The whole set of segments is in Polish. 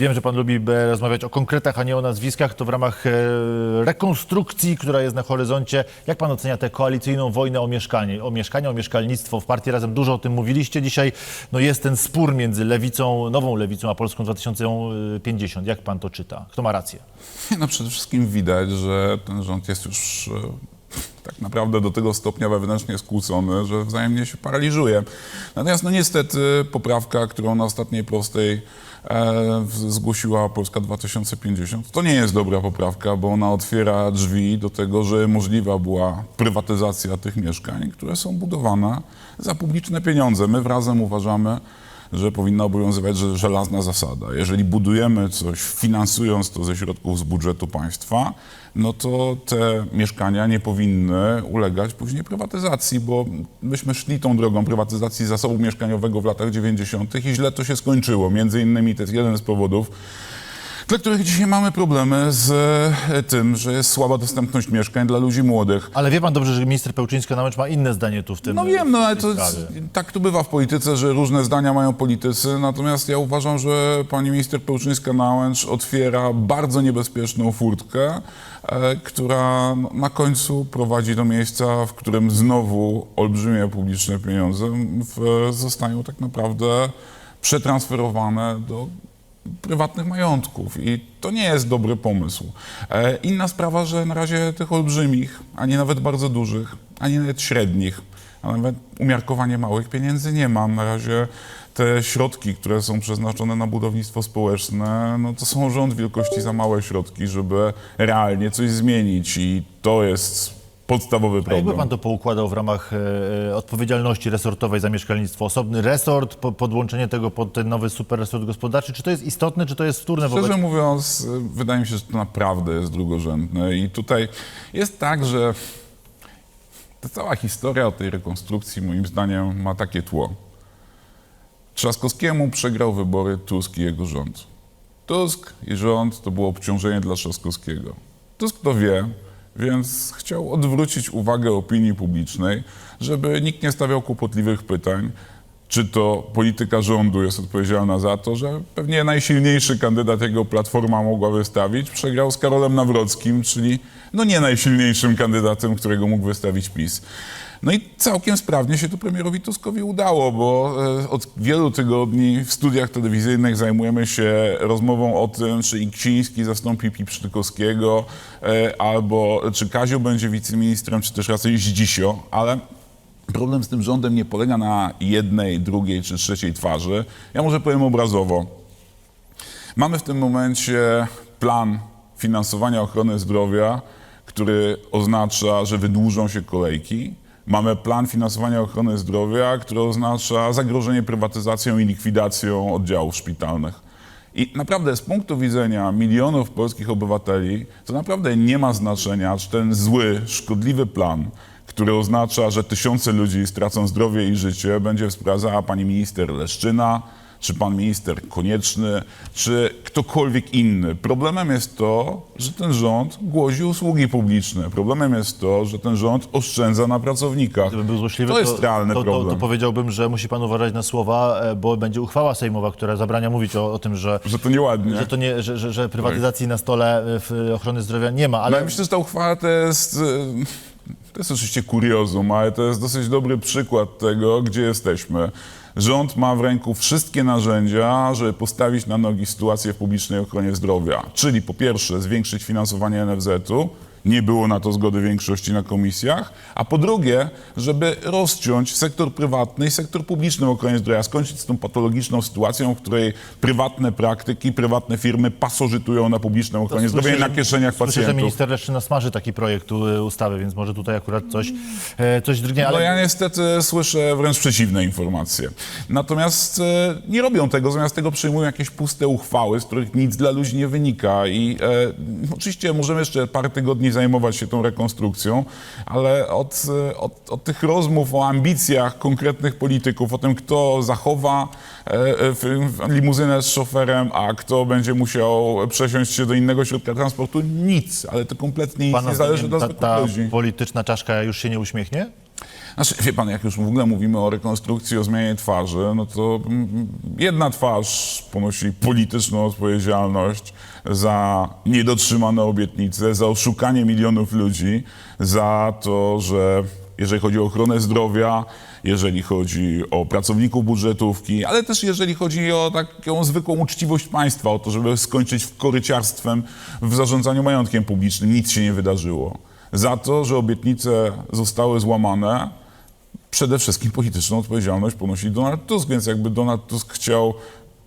Wiem, że pan lubi rozmawiać o konkretach, a nie o nazwiskach. To w ramach e, rekonstrukcji, która jest na horyzoncie. Jak pan ocenia tę koalicyjną wojnę o mieszkanie, o mieszkanie, o mieszkalnictwo? W partii razem dużo o tym mówiliście. Dzisiaj no, jest ten spór między lewicą, nową lewicą, a Polską 2050. Jak pan to czyta? Kto ma rację? No przede wszystkim widać, że ten rząd jest już e, tak naprawdę do tego stopnia wewnętrznie skłócony, że wzajemnie się paraliżuje. Natomiast no niestety poprawka, którą na ostatniej prostej e, zgłosiła Polska 2050, to nie jest dobra poprawka, bo ona otwiera drzwi do tego, że możliwa była prywatyzacja tych mieszkań, które są budowane za publiczne pieniądze. My wrazem uważamy, że powinna obowiązywać że- żelazna zasada. Jeżeli budujemy coś, finansując to ze środków z budżetu państwa, no to te mieszkania nie powinny ulegać później prywatyzacji, bo myśmy szli tą drogą prywatyzacji zasobu mieszkaniowego w latach 90. i źle to się skończyło. Między innymi to jest jeden z powodów, dla których dzisiaj mamy problemy z e, tym, że jest słaba dostępność mieszkań dla ludzi młodych. Ale wie pan dobrze, że minister Pełczyńska-Namęcz ma inne zdanie tu w tym No wiem, no ale to tak to bywa w polityce, że różne zdania mają politycy, natomiast ja uważam, że pani minister Pełczyńska-Nałęcz otwiera bardzo niebezpieczną furtkę, e, która na końcu prowadzi do miejsca, w którym znowu olbrzymie publiczne pieniądze w, zostają tak naprawdę przetransferowane do prywatnych majątków i to nie jest dobry pomysł. E, Inna sprawa, że na razie tych olbrzymich, a nie nawet bardzo dużych, ani nawet średnich, a nawet umiarkowanie małych pieniędzy nie mam. Na razie te środki, które są przeznaczone na budownictwo społeczne, no to są rząd wielkości za małe środki, żeby realnie coś zmienić i to jest podstawowy A jakby problem. pan to poukładał w ramach e, odpowiedzialności resortowej za mieszkalnictwo? Osobny resort, po, podłączenie tego pod ten nowy super resort gospodarczy? Czy to jest istotne, czy to jest wtórne wobec... Szczerze mówiąc, y, wydaje mi się, że to naprawdę jest drugorzędne. I tutaj jest tak, że ta cała historia o tej rekonstrukcji, moim zdaniem, ma takie tło. Trzaskowskiemu przegrał wybory Tusk i jego rząd. Tusk i rząd to było obciążenie dla Trzaskowskiego. Tusk to wie, więc chciał odwrócić uwagę opinii publicznej, żeby nikt nie stawiał kłopotliwych pytań, czy to polityka rządu jest odpowiedzialna za to, że pewnie najsilniejszy kandydat jego Platforma mogła wystawić, przegrał z Karolem Nawrockim, czyli no nie najsilniejszym kandydatem, którego mógł wystawić PiS. No i całkiem sprawnie się to premierowi Tuskowi udało, bo e, od wielu tygodni w studiach telewizyjnych zajmujemy się rozmową o tym, czy Iksiński zastąpi Pipsztykowskiego, e, albo czy Kazio będzie wiceministrem, czy też raczej Zdzisio, ale problem z tym rządem nie polega na jednej, drugiej czy trzeciej twarzy. Ja może powiem obrazowo. Mamy w tym momencie plan finansowania ochrony zdrowia, który oznacza, że wydłużą się kolejki. Mamy plan finansowania ochrony zdrowia, który oznacza zagrożenie prywatyzacją i likwidacją oddziałów szpitalnych. I naprawdę z punktu widzenia milionów polskich obywateli, to naprawdę nie ma znaczenia, czy ten zły, szkodliwy plan, który oznacza, że tysiące ludzi stracą zdrowie i życie, będzie wspierała pani minister Leszczyna, czy pan minister Konieczny, czy ktokolwiek inny. Problemem jest to, że ten rząd głozi usługi publiczne. Problemem jest to, że ten rząd oszczędza na pracownikach. Gdybym był złośliwy, to jest realny to, to, problem. to powiedziałbym, że musi pan uważać na słowa, e, bo będzie uchwała sejmowa, która zabrania mówić o, o tym, że, Że to nieładnie. że, to nie, że, że, że prywatyzacji na stole e, w ochrony zdrowia nie ma. Ale Ale ja myślę, że ta uchwała to jest. To jest oczywiście kuriozum, ale to jest dosyć dobry przykład tego, gdzie jesteśmy. Rząd ma w ręku wszystkie narzędzia, żeby postawić na nogi sytuację w publicznej ochronie zdrowia. Czyli po pierwsze zwiększyć finansowanie NFZ-u, nie było na to zgody większości na komisjach, a po drugie, żeby rozciąć sektor prywatny i sektor publiczny w ochronie zdrowia, skończyć z tą patologiczną sytuacją, w której prywatne praktyki, prywatne firmy pasożytują na publiczną ochronie zdrowia i na że- kieszeniach słyszę, że pacjentów. minister Leszczyna smaży taki projekt u- ustawy, więc może tutaj akurat coś, e, coś drgnie. Ale No ja niestety słyszę wręcz przeciwne informacje. Natomiast e, nie robią tego, zamiast tego przyjmują jakieś puste uchwały, z których nic dla ludzi nie wynika. I e, oczywiście możemy jeszcze parę tygodni zajmować się tą rekonstrukcją, ale od, e, od, od tych rozmów o ambicjach konkretnych polityków, o tym, kto zachowa e, e, limuzynę z szoferem, a kto będzie musiał przesiąść się do innego środka transportu, nic, ale to kompletnie nic pana nie zależy dla ta, ta polityczna czaszka już się nie uśmiechnie? Znaczy, wie pan, jak już w ogóle mówimy o rekonstrukcji, o zmianie twarzy, no to mm, jedna twarz ponosi polityczną odpowiedzialność za niedotrzymane obietnice, za oszukanie milionów ludzi, za to, że jeżeli chodzi o ochronę zdrowia, jeżeli chodzi o pracowników budżetówki, ale też jeżeli chodzi o taką zwykłą uczciwość państwa, o to, żeby skończyć w koryciarstwem w zarządzaniu majątkiem publicznym, nic się nie wydarzyło. Za to, że obietnice zostały złamane, przede wszystkim polityczną odpowiedzialność ponosi Donald Tusk, więc jakby Donald Tusk chciał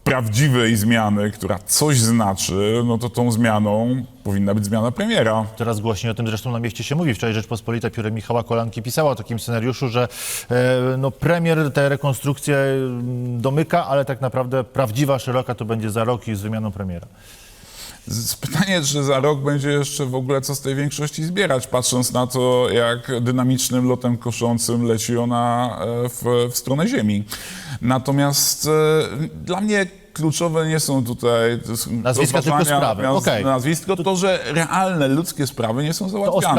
prawdziwej zmiany, która coś znaczy, no to tą zmianą powinna być zmiana premiera. Coraz głośniej o tym zresztą na mieście się mówi. Wczoraj Rzeczpospolita piórem Michała Kolanki pisała o takim scenariuszu, że e, no, premier tę rekonstrukcję mm, domyka, ale tak naprawdę prawdziwa, szeroka to będzie za rok i z wymianą premiera. Pytanie, czy za rok będzie jeszcze w ogóle co z tej większości zbierać, patrząc na to, jak dynamicznym lotem koszącym leci ona e, w, w stronę Ziemi. Natomiast e, dla mnie kluczowe nie są tutaj Nazwiska, tylko sprawy. naz- Okej. nazwisk, tylko to, że realne ludzkie sprawy nie są załatwiane.